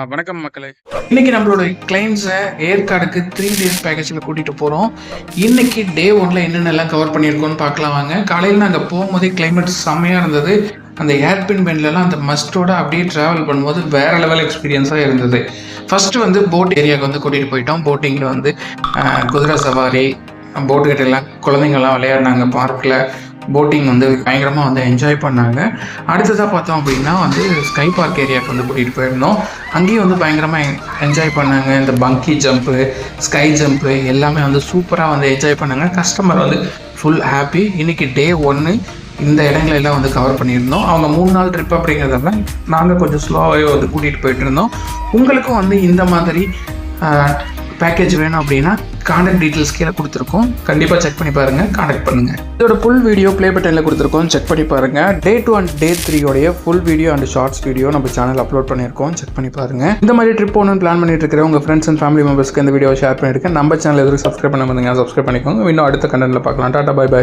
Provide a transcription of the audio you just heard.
வணக்கம் மக்களே. இன்னைக்கு நம்மளோட கிளைண்ட்ஸை ஏற்காடுக்கு த்ரீ டேஸ் பேக்கேஜில் கூட்டிகிட்டு போகிறோம் இன்னைக்கு டே ஒன்ல என்னென்னலாம் கவர் பண்ணியிருக்கோம்னு பார்க்கலாம் வாங்க. காலையில் நாங்கள் போகும்போதே கிளைமேட் செம்மையாக இருந்தது. அந்த ஏர்பின் பெண்ட்லலாம் அந்த மஸ்டோட அப்படியே ட்ராவல் பண்ணும்போது வேற லெவல் எக்ஸ்பீரியன்ஸாக இருந்தது. ஃபர்ஸ்ட் வந்து போட் ஏரியாவுக்கு வந்து கூட்டிகிட்டு போயிட்டோம். போட்டிங்கில் வந்து குதிரை சவாரி போட்டு எல்லாம் குழந்தைங்கள்லாம் விளையாடினாங்க. பார்க்கில் போட்டிங் வந்து பயங்கரமாக வந்து என்ஜாய் பண்ணாங்க. அடுத்ததாக பார்த்தோம் அப்படின்னா வந்து ஸ்கை பார்க் ஏரியாவுக்கு வந்து கூட்டிகிட்டு போயிருந்தோம். அங்கேயும் வந்து பயங்கரமாக என்ஜாய் பண்ணாங்க. இந்த பங்கி ஜம்ப்பு ஸ்கை ஜம்ப்பு எல்லாமே வந்து சூப்பராக வந்து என்ஜாய் பண்ணாங்க. கஸ்டமர் வந்து ஃபுல் ஹாப்பி இன்னைக்கு டே ஒன்று இந்த இடங்களெல்லாம் வந்து கவர் பண்ணியிருந்தோம். அவங்க மூணு நாள் ட்ரிப் அப்படிங்கிறதால நாங்கள் கொஞ்சம் ஸ்லோவாகவே வந்து கூட்டிகிட்டு போயிட்டு இருந்தோம். உங்களுக்கும் வந்து இந்த மாதிரி பேக்கேஜ் வேணும் அப்படின்னா காண்டாக்ட் டீட்டெயில்ஸ் கீழே கொடுத்துருக்கோம். கண்டிப்பாக செக் பண்ணி பாருங்கள் காண்டாக்ட் பண்ணுங்கள் இதோட ஃபுல் வீடியோ ப்ளே பட்டனில் கொடுத்துருக்கோம் செக் பண்ணி பாருங்கள் day two and day த்ரீயோடைய full video and shorts video நம்ம சேனல் அப்லோட் பண்ணியிருக்கோம் செக் பண்ணி பாருங்கள் இந்த மாதிரி ட்ரிப் போகணும்னு பிளான் பண்ணிட்டு இருக்கிற உங்கள் ஃப்ரெண்ட்ஸ் அண்ட் ஃபேமிலி மெம்பர்ஸ்க்கு இந்த வீடியோ ஷேர் பண்ணியிருக்கேன் நம்ம சேனல் எதுவும் சப்ஸ்கிரைப் பண்ண முடியுங்க சப்ஸ்கிரைப் பண்ணிக்கோங்க. இன்னும் அடுத்த கண்டென்ட்டில் பார்க்கலாம். Tata bye by